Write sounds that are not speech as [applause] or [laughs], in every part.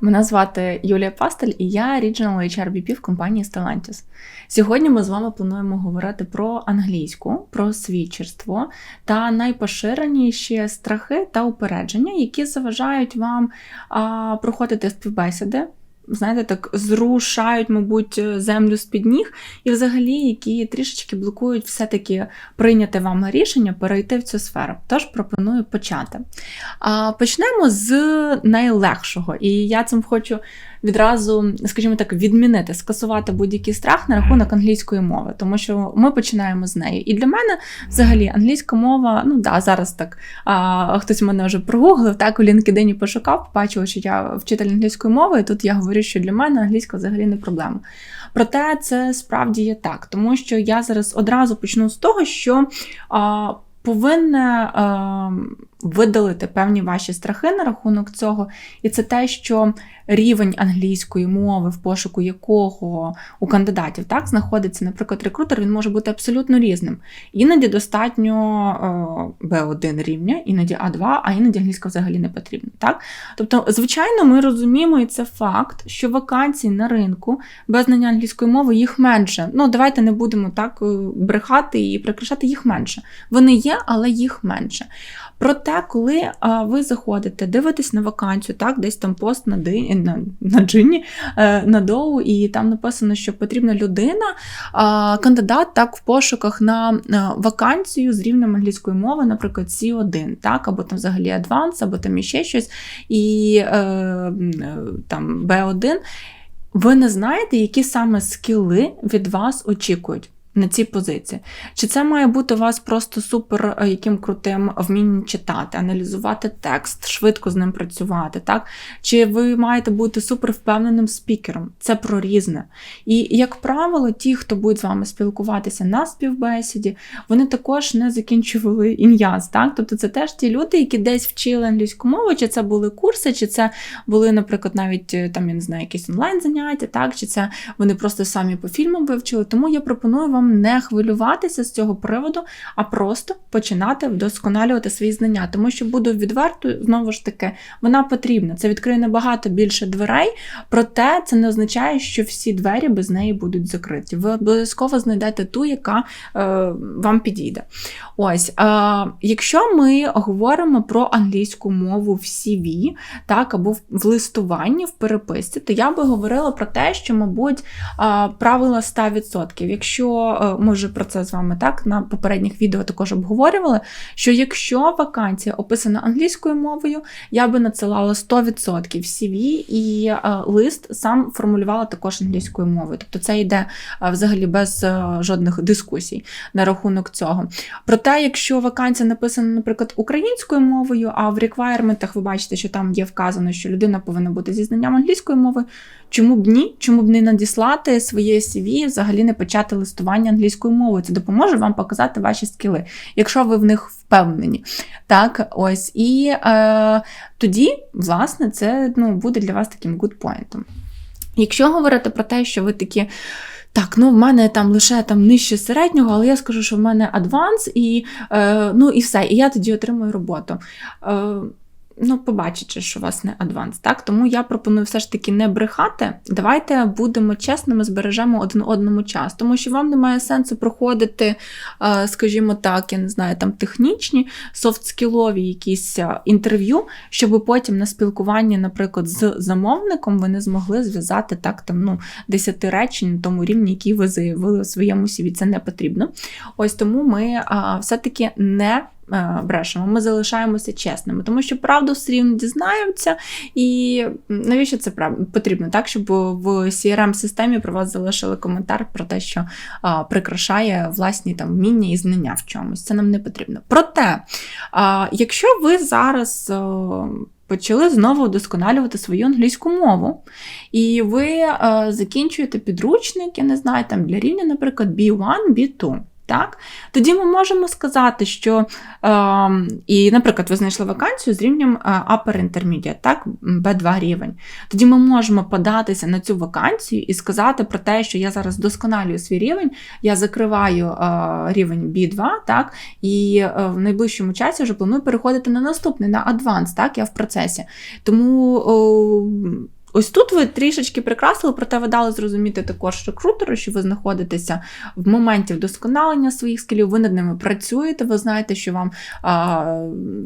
Мене звати Юлія Пастель і я Regional HR VP в компанії Stellantis. Сьогодні ми з вами плануємо говорити про англійську, про свідчерство та найпоширеніші страхи та упередження, які заважають вам а, проходити співбесіди. Знаєте, так зрушають, мабуть, землю з-під ніг, і взагалі, які трішечки блокують все-таки прийняти вам рішення перейти в цю сферу. Тож пропоную почати. А, Почнемо з найлегшого. І я цим хочу відразу, скажімо так, відмінити, скасувати будь-який страх на рахунок англійської мови, тому що ми починаємо з неї. І для мене взагалі англійська мова, ну да, зараз так а, хтось мене вже прогуглив, так у LinkedIn пошукав, бачив, що я вчитель англійської мови, і тут я говорю, що для мене англійська взагалі не проблема. Проте це справді є так, тому що я зараз одразу почну з того, що. А, Повинна е, видалити певні ваші страхи на рахунок цього, і це те, що рівень англійської мови, в пошуку якого у кандидатів так знаходиться, наприклад, рекрутер, він може бути абсолютно різним. Іноді достатньо B1 рівня, іноді А2, а іноді англійська взагалі не потрібна. Так? Тобто, звичайно, ми розуміємо, і це факт, що вакансій на ринку без знання англійської мови їх менше. Ну, давайте не будемо так е, брехати і прикрашати їх менше. Вони є, але їх менше. Проте, коли а, ви заходите, дивитесь на вакансію, так, десь там пост на ди, на, на джині, е, на доу, і там написано, що потрібна людина, а, кандидат так в пошуках на е, вакансію з рівнем англійської мови, наприклад, C1, так, або там взагалі Advanced, або там іще щось, і е, там B1. Ви не знаєте, які саме скіли від вас очікують на цій позиції. Чи це має бути у вас просто супер е, яким крутим вмінням читати, аналізувати текст, швидко з ним працювати, так? Чи ви маєте бути супер впевненим спікером? Це про різне. І, як правило, ті, хто будуть з вами спілкуватися на співбесіді, вони також не закінчували ін'яз. так? Тобто це теж ті люди, які десь вчили англійську мову, чи це були курси, чи це були, наприклад, навіть е, там, я не знаю, якісь онлайн-заняття, так? чи це вони просто самі по фільмам вивчили. Тому я пропоную вам не хвилюватися з цього приводу, а просто починати вдосконалювати свої знання. Тому що буду відверто, знову ж таки, вона потрібна. Це відкриє набагато більше дверей, проте це не означає, що всі двері без неї будуть закриті. Ви обов'язково знайдете ту, яка е, вам підійде. Ось, е, якщо ми говоримо про англійську мову в CV, так, або в листуванні, в переписці, то я би говорила про те, що, мабуть, е, правила 100%. Якщо е, ми вже про це з вами так на попередніх відео також обговорювали. Що якщо вакансія описана англійською мовою, я би надсилала 100% CV і е, лист сам формулювала також англійською мовою. Тобто це йде е, взагалі без жодних дискусій на рахунок цього. Проте, якщо вакансія написана, наприклад, українською мовою, а в реквайрментах ви бачите, що там є вказано, що людина повинна бути зі знанням англійської мови, чому б ні? Чому б не надіслати своє CV, взагалі не почати листування англійською мовою. Це допоможе вам показати ваші скіли, якщо ви в них впевнені. Так, ось. І е, тоді, власне, це ну, буде для вас таким гудпоінтом. Якщо говорити про те, що ви такі. Так, ну в мене там лише там нижче середнього, але я скажу, що в мене адванс, і е, ну і все, і я тоді отримую роботу. Е, ну, побачите, що у вас не адванс. Так? Тому я пропоную все ж таки не брехати. Давайте будемо чесними, збережемо один одному час. Тому що вам немає сенсу проходити, е, скажімо так, я не знаю, там технічні, софтскілові якісь е, інтерв'ю, щоб потім на спілкуванні, наприклад, з замовником ви не змогли зв'язати так там ну, 10 речень на тому рівні, який ви заявили у своєму CV. Це не потрібно. Ось тому ми все-таки не брешемо, ми залишаємося чесними, тому що правду все рівно дізнаються, і навіщо це потрібно, так, щоб в crm системі про вас залишили коментар про те, що а, прикрашає власні там вміння і знання в чомусь. Це нам не потрібно. Проте, а, якщо ви зараз. А, Почали знову вдосконалювати свою англійську мову. І ви е, закінчуєте підручник, я не знаю, там для рівня, наприклад, B1, B2. Так? Тоді ми можемо сказати, що, е, і, наприклад, ви знайшли вакансію з рівнем е, Upper Intermediate, так, B2 рівень. Тоді ми можемо податися на цю вакансію і сказати про те, що я зараз досконалюю свій рівень, я закриваю е, рівень B2, так, і е, в найближчому часі вже планую переходити на наступний, на Advanced, так, я в процесі. Тому. Е, Ось тут ви трішечки прикрасили, проте ви дали зрозуміти також рекрутеру, що ви знаходитеся в моменті вдосконалення своїх скілів, ви над ними працюєте, ви знаєте, що вам а,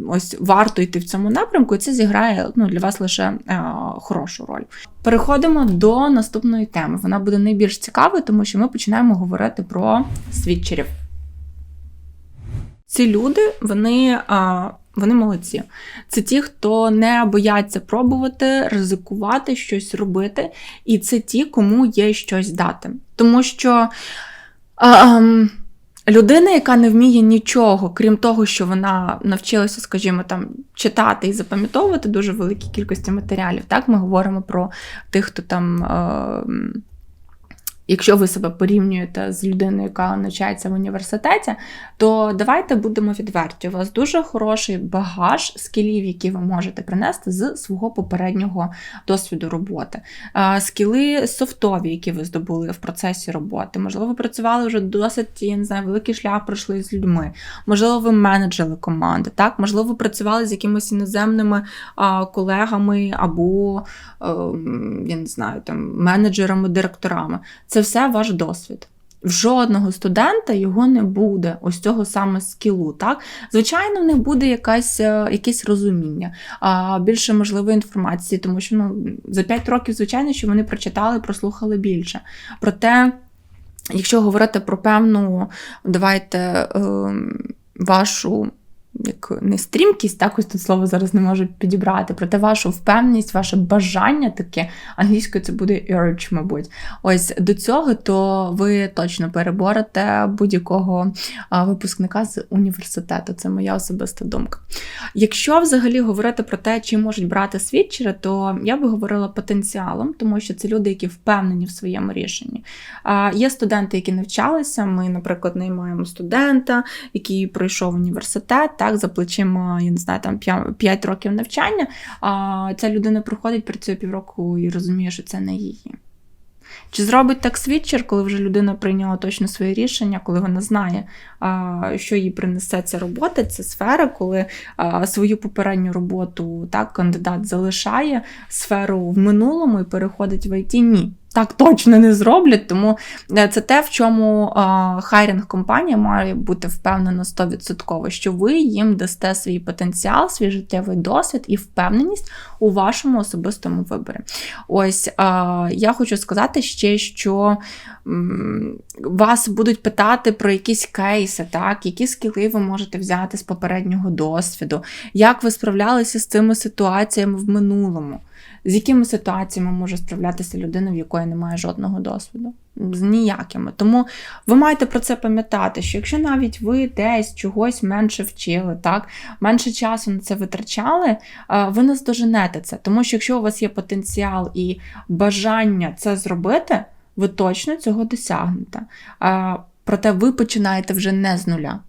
ось варто йти в цьому напрямку, і це зіграє ну, для вас лише а, хорошу роль. Переходимо до наступної теми. Вона буде найбільш цікавою, тому що ми починаємо говорити про свідчерів. Ці люди, вони. А, вони молодці. Це ті, хто не бояться пробувати, ризикувати, щось робити, і це ті, кому є щось дати. Тому що а, людина, яка не вміє нічого, крім того, що вона навчилася, скажімо, там читати і запам'ятовувати дуже великі кількості матеріалів. Так, ми говоримо про тих, хто там. А, Якщо ви себе порівнюєте з людиною, яка навчається в університеті, то давайте будемо відверті. У вас дуже хороший багаж скілів, які ви можете принести з свого попереднього досвіду роботи. Скіли софтові, які ви здобули в процесі роботи. Можливо, ви працювали вже досить, я не знаю, великий шлях пройшли з людьми. Можливо, ви менеджери команди, так? Можливо, ви працювали з якимись іноземними колегами або, ем, я не знаю, там менеджерами, директорами. Це все ваш досвід. В жодного студента його не буде, ось цього саме скілу. Так? Звичайно, в них буде якась, е, якесь розуміння, а більше можливої інформації, тому що ну, за 5 років, звичайно, що вони прочитали, прослухали більше. Проте, якщо говорити про певну, давайте е, вашу як не стрімкість, так ось тут слово зараз не можу підібрати, проте вашу впевненість, ваше бажання таке, англійською це буде urge, мабуть. Ось до цього, то ви точно переборете будь-якого випускника з університету. Це моя особиста думка. Якщо взагалі говорити про те, чи можуть брати свідчери, то я би говорила потенціалом, тому що це люди, які впевнені в своєму рішенні. Є студенти, які навчалися. Ми, наприклад, наймаємо студента, який пройшов університет так, за плечима, я не знаю, там 5 років навчання, а ця людина приходить, працює півроку і розуміє, що це не її. Чи зробить так свідчер, коли вже людина прийняла точно своє рішення, коли вона знає, що їй принесе ця робота, ця сфера, коли свою попередню роботу так, кандидат залишає сферу в минулому і переходить в ІТ? Ні так точно не зроблять, тому е, це те, в чому хайрінг компанія має бути впевнена 100%, що ви їм дасте свій потенціал, свій життєвий досвід і впевненість у вашому особистому виборі. Ось я хочу сказати ще, що вас будуть питати про якісь кейси, так, які скіли ви можете взяти з попереднього досвіду, як ви справлялися з цими ситуаціями в минулому з якими ситуаціями може справлятися людина, в якої немає жодного досвіду? З ніякими. Тому ви маєте про це пам'ятати, що якщо навіть ви десь чогось менше вчили, так, менше часу на це витрачали, ви не здоженете це. Тому що якщо у вас є потенціал і бажання це зробити, ви точно цього досягнете. Проте ви починаєте вже не з нуля.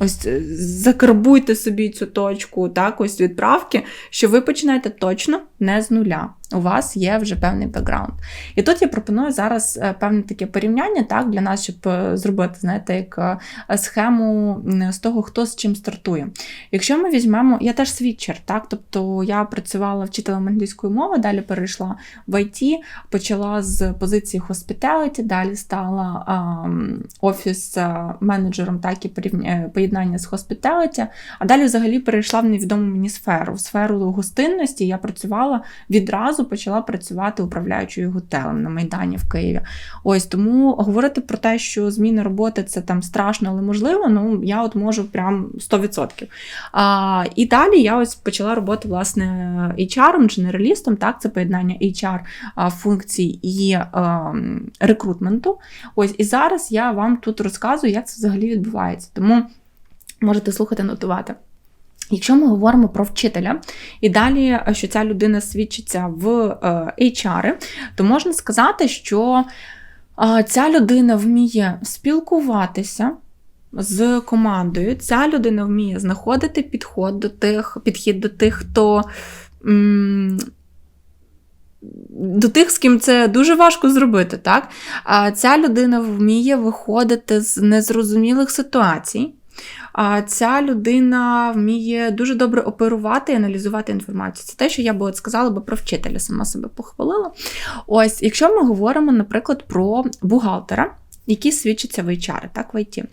Ось е, закарбуйте собі цю точку, так, ось відправки, що ви починаєте точно не з нуля у вас є вже певний бекграунд. І тут я пропоную зараз е, певне таке порівняння так, для нас, щоб е, зробити, знаєте, як е, схему з того, хто з чим стартує. Якщо ми візьмемо, я теж свідчер, так, тобто я працювала вчителем англійської мови, далі перейшла в IT, почала з позиції hospitality, далі стала офіс-менеджером, так і поєднання з hospitality, а далі взагалі перейшла в невідому мені сферу, в сферу гостинності. Я працювала відразу одразу почала працювати управляючою готелем на Майдані в Києві. Ось тому говорити про те, що зміна роботи це там страшно, але можливо, ну я от можу прям 100%. А, І далі я ось почала роботи власне HR, дженералістом, так, це поєднання HR функцій і а, рекрутменту. Ось і зараз я вам тут розказую, як це взагалі відбувається. Тому можете слухати, нотувати. Якщо ми говоримо про вчителя, і далі, е, що ця людина свідчиться в е, HR, то можна сказати, що е, ця людина вміє спілкуватися з командою, ця людина вміє знаходити підход до тих, підхід до тих, хто. До тих, з ким це дуже важко зробити, так? А ця людина вміє виходити з незрозумілих ситуацій. А ця людина вміє дуже добре оперувати і аналізувати інформацію. Це те, що я би от сказала би про вчителя, сама себе похвалила. Ось, якщо ми говоримо, наприклад, про бухгалтера, який свідчиться в HR, так, в IT,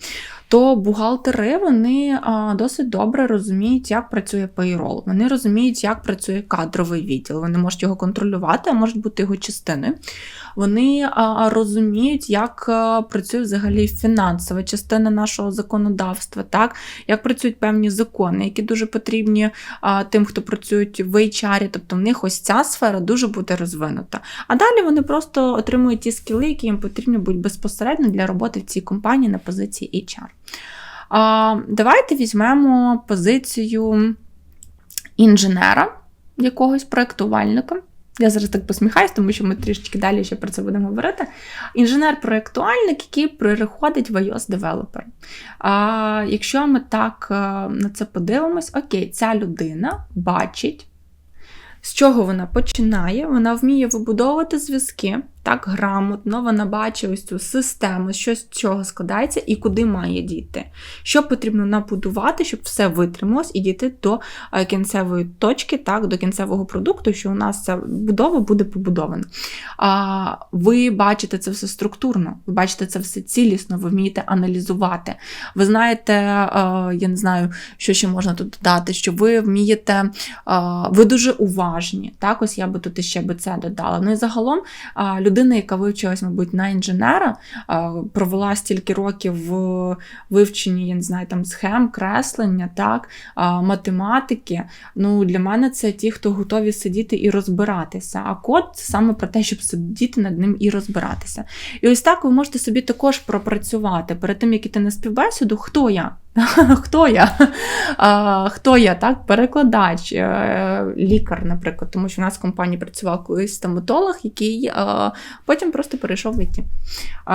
то бухгалтери вони досить добре розуміють, як працює payroll. Вони розуміють, як працює кадровий відділ. Вони можуть його контролювати, а можуть бути його частиною. Вони розуміють, як працює взагалі фінансова частина нашого законодавства, так як працюють певні закони, які дуже потрібні тим, хто працюють в HR, тобто в них ось ця сфера дуже буде розвинута. А далі вони просто отримують ті скіли, які їм потрібні будуть безпосередньо для роботи в цій компанії на позиції HR. А, Давайте візьмемо позицію інженера, якогось проєктувальника. Я зараз так посміхаюсь, тому що ми трішечки далі ще про це будемо говорити. Інженер-проєктуальник, який переходить в iOS девелопер. Якщо ми так е, на це подивимось, окей, ця людина бачить, з чого вона починає, вона вміє вибудовувати зв'язки так грамотно, вона бачить ось цю систему, що з чого складається і куди має дійти. Що потрібно набудувати, щоб все витрималось і дійти до е, кінцевої точки, так, до кінцевого продукту, що у нас ця будова буде побудована. А, Ви бачите це все структурно, ви бачите це все цілісно, ви вмієте аналізувати. Ви знаєте, е, я не знаю, що ще можна тут додати, що ви вмієте, е, ви дуже уважні. Так, ось я би тут ще би це додала. Ну і загалом людина, яка вивчилась, мабуть, на інженера, провела стільки років в вивченні, я не знаю, там схем, креслення, так, математики. Ну, Для мене це ті, хто готові сидіти і розбиратися. А код це саме про те, щоб сидіти над ним і розбиратися. І ось так ви можете собі також пропрацювати перед тим, як іти на співбесіду, хто я. [laughs] Хто я? Хто я? так? Перекладач, е, лікар, наприклад, тому що в нас в компанії працював колись стоматолог, який а, потім просто перейшов в ІТ.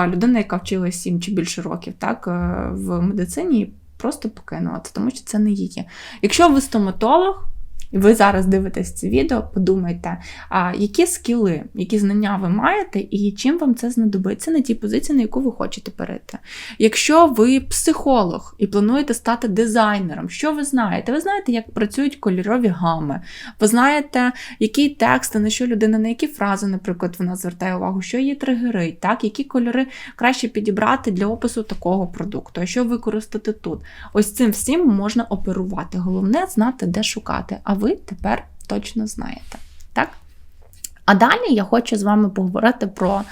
Людина, яка вчилася 7 чи більше років так, е, в медицині, просто покинула тому що це не її. Якщо ви стоматолог, і ви зараз дивитесь це відео, подумайте, а, які скіли, які знання ви маєте, і чим вам це знадобиться на тій позиції, на яку ви хочете перейти. Якщо ви психолог і плануєте стати дизайнером, що ви знаєте? Ви знаєте, як працюють кольорові гами, ви знаєте, які тексти, на що людина, на які фрази, наприклад, вона звертає увагу, що її тригерить, так, які кольори краще підібрати для опису такого продукту, а що використати тут. Ось цим всім можна оперувати. Головне знати, де шукати. А ви тепер точно знаєте. Так? А далі я хочу з вами поговорити про,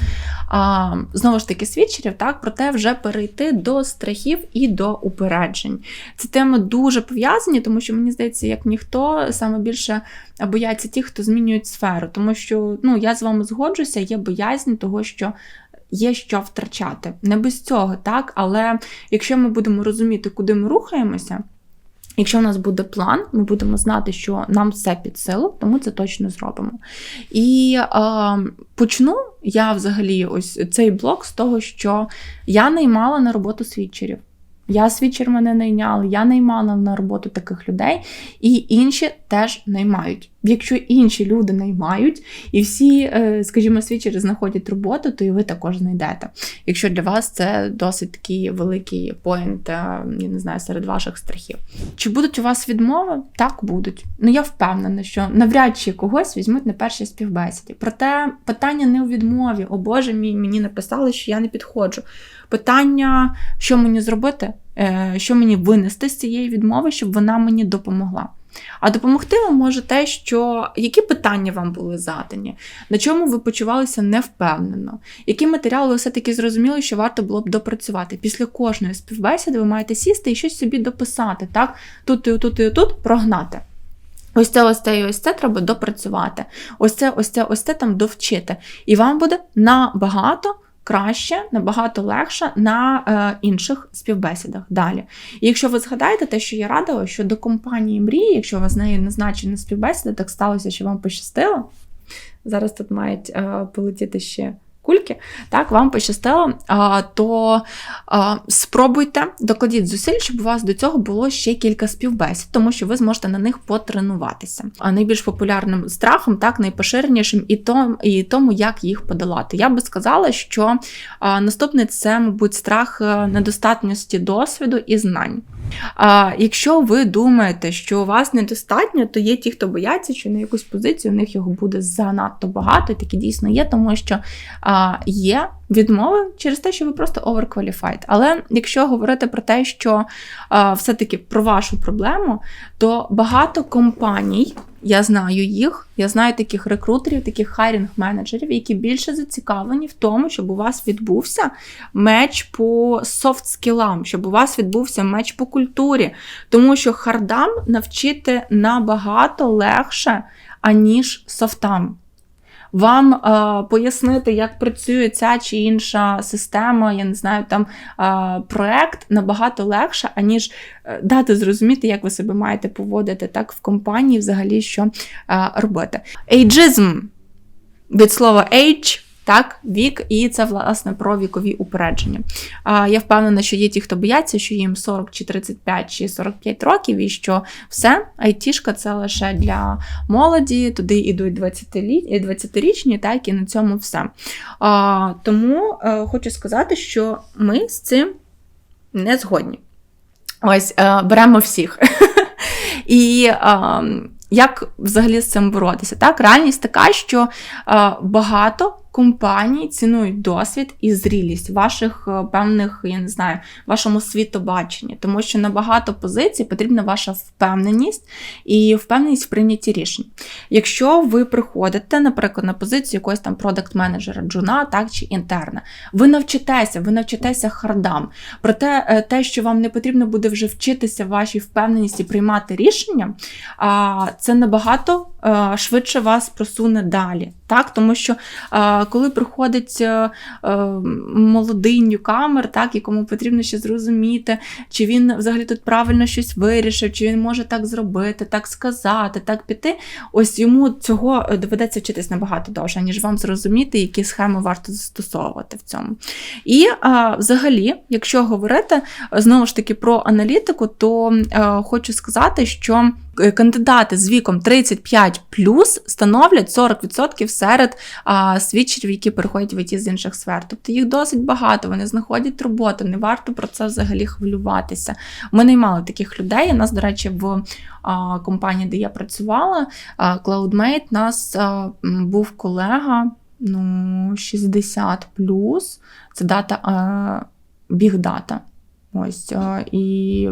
а, знову ж таки, свідчерів, так, про те, вже перейти до страхів і до упереджень. Ці теми дуже пов'язані, тому що мені здається, як ніхто саме більше бояться ті, хто змінюють сферу. Тому що ну, я з вами згоджуся, є боязнь того, що. Є що втрачати. Не без цього, так? Але якщо ми будемо розуміти, куди ми рухаємося, Якщо в нас буде план, ми будемо знати, що нам все під силу, тому це точно зробимо. І е, почну я взагалі ось цей блок з того, що я наймала на роботу свідчерів. Я свідчер мене найняли, я наймала на роботу таких людей, і інші теж наймають. Якщо інші люди наймають, і всі, е, скажімо, свідчери знаходять роботу, то і ви також знайдете. Якщо для вас це досить такий великий поінт, е, я не знаю, серед ваших страхів. Чи будуть у вас відмови? Так, будуть. Ну я впевнена, що навряд чи когось візьмуть на першій співбесіді. Проте питання не у відмові. О Боже мій, мені написали, що я не підходжу. Питання, що мені зробити, е, що мені винести з цієї відмови, щоб вона мені допомогла. А допомогти вам може те, що які питання вам були задані, на чому ви почувалися невпевнено, які матеріали ви все-таки зрозуміли, що варто було б допрацювати. Після кожної співбесіди ви маєте сісти і щось собі дописати, так? Тут і тут і тут прогнати. Ось це, ось це і ось це треба допрацювати. Ось це, ось це, ось це там довчити. І вам буде набагато краще, набагато легше на е, інших співбесідах далі. І якщо ви згадаєте те, що я радила, що до компанії мрії, якщо у вас з нею назначена співбесіда, так сталося, що вам пощастило. Зараз тут мають е, полетіти ще кульки, так, вам пощастило, то спробуйте, докладіть зусиль, щоб у вас до цього було ще кілька співбесід, тому що ви зможете на них потренуватися. А найбільш популярним страхом, так, найпоширенішим і тому, і тому, як їх подолати. Я би сказала, що наступний це, мабуть, страх е, недостатності досвіду і знань. А якщо ви думаєте, що у вас недостатньо, то є ті, хто бояться, що на якусь позицію у них його буде занадто багато, і таке дійсно є, тому що а, є відмови через те, що ви просто overqualified. Але якщо говорити про те, що а, все-таки про вашу проблему, то багато компаній. Я знаю їх, я знаю таких рекрутерів, таких хайрінг менеджерів, які більше зацікавлені в тому, щоб у вас відбувся меч по софт скілам, щоб у вас відбувся меч по культурі. Тому що хардам навчити набагато легше, аніж софтам. Вам е, пояснити, як працює ця чи інша система, я не знаю, там е, проект набагато легше, аніж е, дати зрозуміти, як ви себе маєте поводити так в компанії, взагалі що е, робити. Ейджизм від слова age так, вік, і це власне про вікові упередження. А, Я впевнена, що є ті, хто бояться, що їм 40 чи 35 чи 45 років, і що все, айтішка це лише для молоді, туди йдуть 20-річні, так і на цьому все. А, Тому а, е, хочу сказати, що ми з цим не згодні. Ось а, е, беремо всіх. [laughs] І як взагалі з цим боротися? Так, реальність така, що багато компанії цінують досвід і зрілість ваших е, певних, я не знаю, вашому світобаченні, тому що на багато позицій потрібна ваша впевненість і впевненість в прийнятті рішень. Якщо ви приходите, наприклад, на позицію якогось там продакт-менеджера, джуна, так чи інтерна, ви навчитеся, ви навчитеся хардам. Проте е, те, що вам не потрібно буде вже вчитися вашій впевненості приймати рішення, це набагато е, швидше вас просуне далі. Так, Тому що коли приходить е, е, молодий ньюкамер, так, якому потрібно ще зрозуміти, чи він взагалі тут правильно щось вирішив, чи він може так зробити, так сказати, так піти, ось йому цього доведеться вчитись набагато довше, ніж вам зрозуміти, які схеми варто застосовувати в цьому. І взагалі, якщо говорити знову ж таки про аналітику, то е, хочу сказати, що. Е, кандидати з віком 35 становлять 40% серед а, свідчерів, які переходять в ІТ з інших сфер. Тобто їх досить багато, вони знаходять роботу, не варто про це взагалі хвилюватися. Ми не мали таких людей. У нас, до речі, в а, компанії, де я працювала, а, CloudMate, нас а, був колега ну, 60 це дата біг дата. Ось, і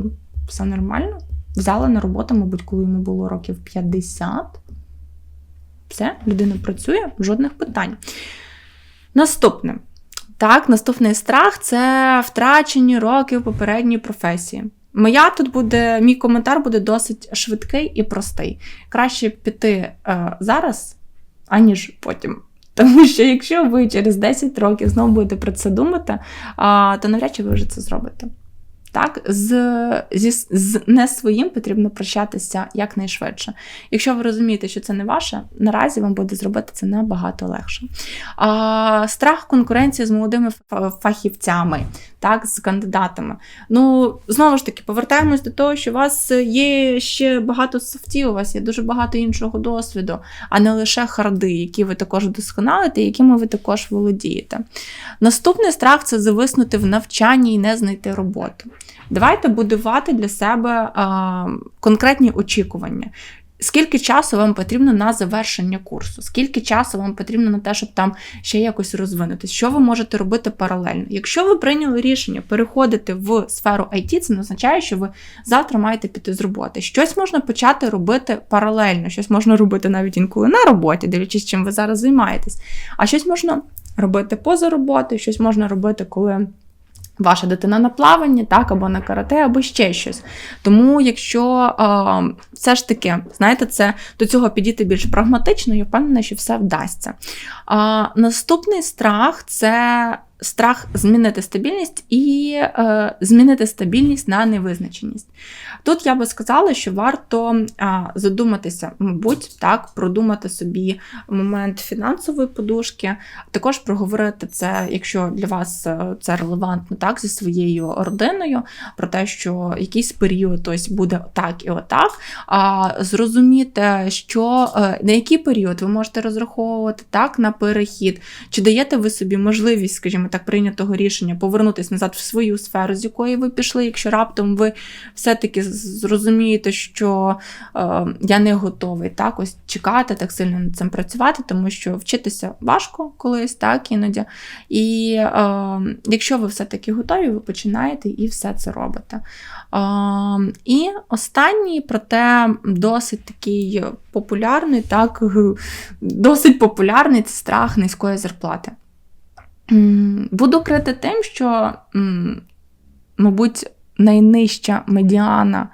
все нормально. Взяла на роботу, мабуть, коли йому було років 50. Все, людина працює, жодних питань. Наступне. Так, наступний страх це втрачені роки в попередній професії. Моя тут буде, мій коментар буде досить швидкий і простий. Краще піти е, зараз, аніж потім. [laughs] Тому що якщо ви через 10 років знову будете про це думати, е, то навряд чи ви вже це зробите. Так, з зі, з не своїм потрібно прощатися якнайшвидше. Якщо ви розумієте, що це не ваше, наразі вам буде зробити це набагато легше. А, Страх конкуренції з молодими фахівцями, так, з кандидатами. Ну, знову ж таки, повертаємось до того, що у вас є ще багато софтів, у вас є дуже багато іншого досвіду, а не лише харди, які ви також вдосконалите, якими ви також володієте. Наступний страх це зависнути в навчанні і не знайти роботу. Давайте будувати для себе а, конкретні очікування. Скільки часу вам потрібно на завершення курсу? Скільки часу вам потрібно на те, щоб там ще якось розвинутися? Що ви можете робити паралельно? Якщо ви прийняли рішення переходити в сферу IT, це не означає, що ви завтра маєте піти з роботи. Щось можна почати робити паралельно, щось можна робити навіть інколи на роботі, дивлячись, чим ви зараз займаєтесь. А щось можна робити поза роботою, щось можна робити, коли. Ваша дитина на плаванні, так, або на карате, або ще щось. Тому, якщо е, все ж таки, знаєте, це до цього підійти більш прагматично, я впевнена, що все вдасться. Е, наступний страх це страх змінити стабільність і е, змінити стабільність на невизначеність. Тут я би сказала, що варто а, задуматися, мабуть, так, продумати собі момент фінансової подушки, також проговорити це, якщо для вас е, це релевантно, так, зі своєю родиною, про те, що якийсь період ось буде так і отак. А зрозуміти, що е, на який період ви можете розраховувати так на перехід, чи даєте ви собі можливість, скажімо так, прийнятого рішення повернутися назад в свою сферу, з якої ви пішли, якщо раптом ви все-таки зрозумієте, що е, я не готовий так, ось чекати, так сильно над цим працювати, тому що вчитися важко колись, так, іноді. І е, якщо ви все-таки готові, ви починаєте і все це робите. Е, і останній, проте досить такий популярний, так, досить популярний страх низької зарплати. Буду крити тим, що, мабуть, найнижча медіана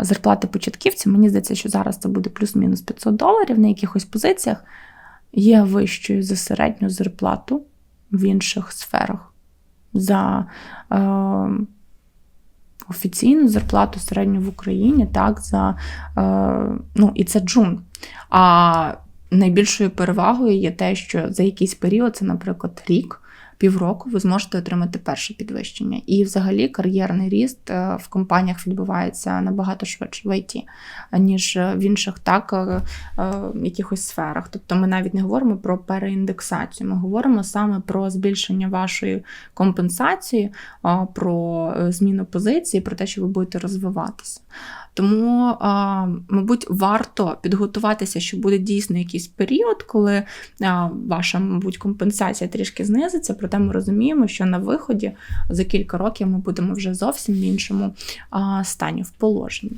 зарплати початківців, мені здається, що зараз це буде плюс-мінус 500 доларів на якихось позиціях, є вищою за середню зарплату в інших сферах. За е, офіційну зарплату середню в Україні, так, за, е, ну, і це джун. А найбільшою перевагою є те, що за якийсь період, це, наприклад, рік, півроку, ви зможете отримати перше підвищення. І, взагалі, кар'єрний ріст е, в компаніях відбувається набагато швидше в ІТ, ніж в інших так е, е, якихось сферах. Тобто, ми навіть не говоримо про переіндексацію, ми говоримо саме про збільшення вашої компенсації, про зміну позиції, про те, що ви будете розвиватися. Тому, мабуть, варто підготуватися, що буде дійсно якийсь період, коли ваша, мабуть, компенсація трішки знизиться, проте ми розуміємо, що на виході за кілька років ми будемо вже зовсім в іншому стані в положенні.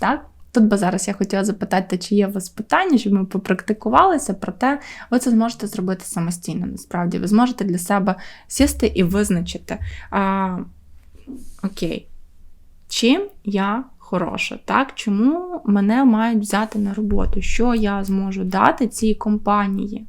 Так? Тут би зараз я хотіла запитати, чи є у вас питання, щоб ми попрактикувалися, проте ви це зможете зробити самостійно. Насправді, ви зможете для себе сісти і визначити. А, Окей, чим я хороша. Так? Чому мене мають взяти на роботу? Що я зможу дати цій компанії?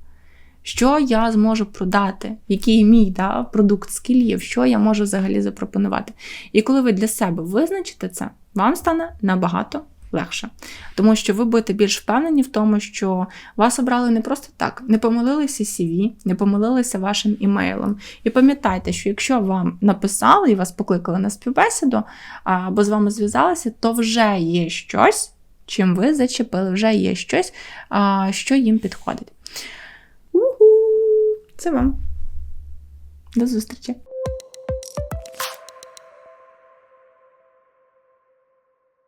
Що я зможу продати, який мій да, продукт скілів, що я можу взагалі запропонувати. І коли ви для себе визначите це, вам стане набагато легше. Тому що ви будете більш впевнені в тому, що вас обрали не просто так, не помилилися CV, не помилилися вашим імейлом. І пам'ятайте, що якщо вам написали і вас покликали на співбесіду, або з вами зв'язалися, то вже є щось, чим ви зачепили, вже є щось, що їм підходить. Уху! Це вам. До зустрічі!